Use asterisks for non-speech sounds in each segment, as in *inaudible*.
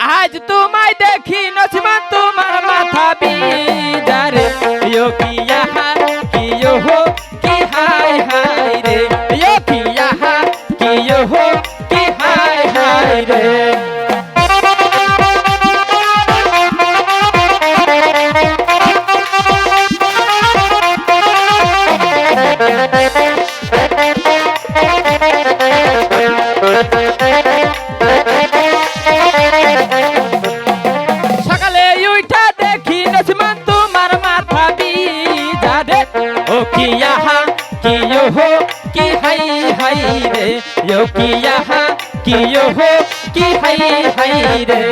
আজ তোমায় দেখি নসমান তোমার মাথা বিদারে। ইয়ো কি ইহা কি হো, কি হাই হাই রে। কি ইহা কি হো, কি হাই হাই রে। *laughs* কি ইহা কি হো কি হাই হাই রে ইয়ো কি ইহা কি হো কি হাই হাই রে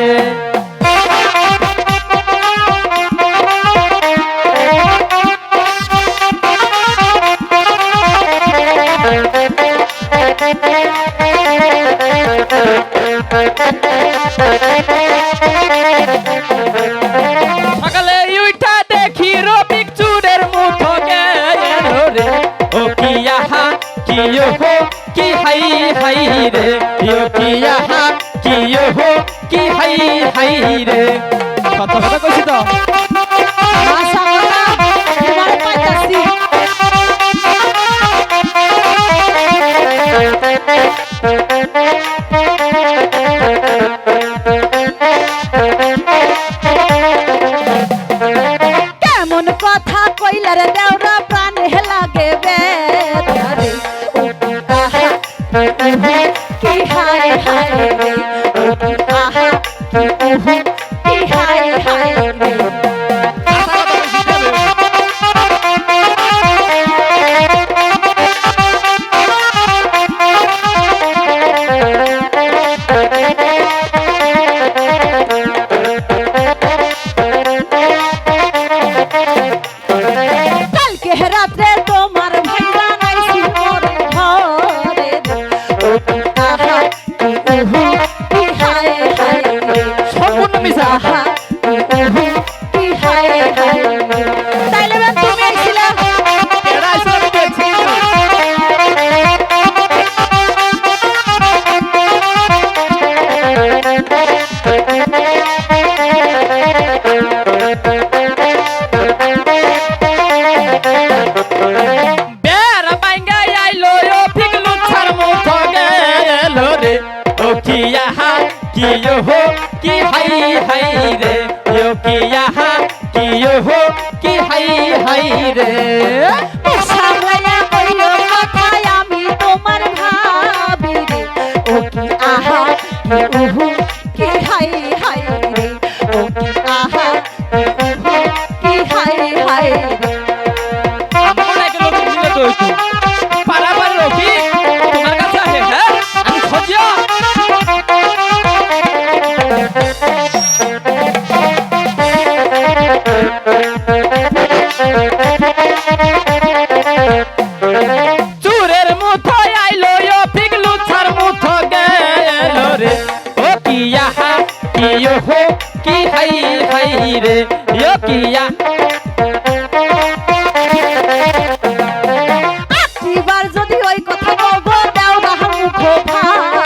সকালে কি হো কি হাই হাই রে? ও কি আহা কি হো কি হাই হাই রে? কথা কথা কইছি তো। মাশাআল্লাহ তোমার পাইতাছি কেমন হায় হায় রে আহা হায় হায় রে ও কি আহা কি হো, কি হাই হাই রে? ও কি আহা কি হো, কি হাই হাই রে? সামলাইয়া কইও কথায় আমি তোমার ভাবি রে। ও কি আহা হাই হাই রে আহা আত্মীবার যদি ওই কথা বলব দাও বাহা মুখ ভাঙবো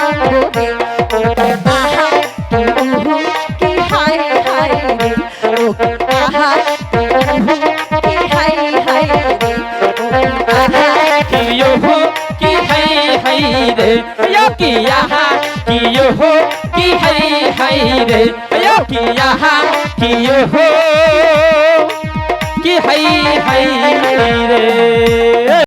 রে। ও আহা কি হায় হায় রে। আহা। কি হায় হায় রে। কি hai re yo ki yaha kiyo ho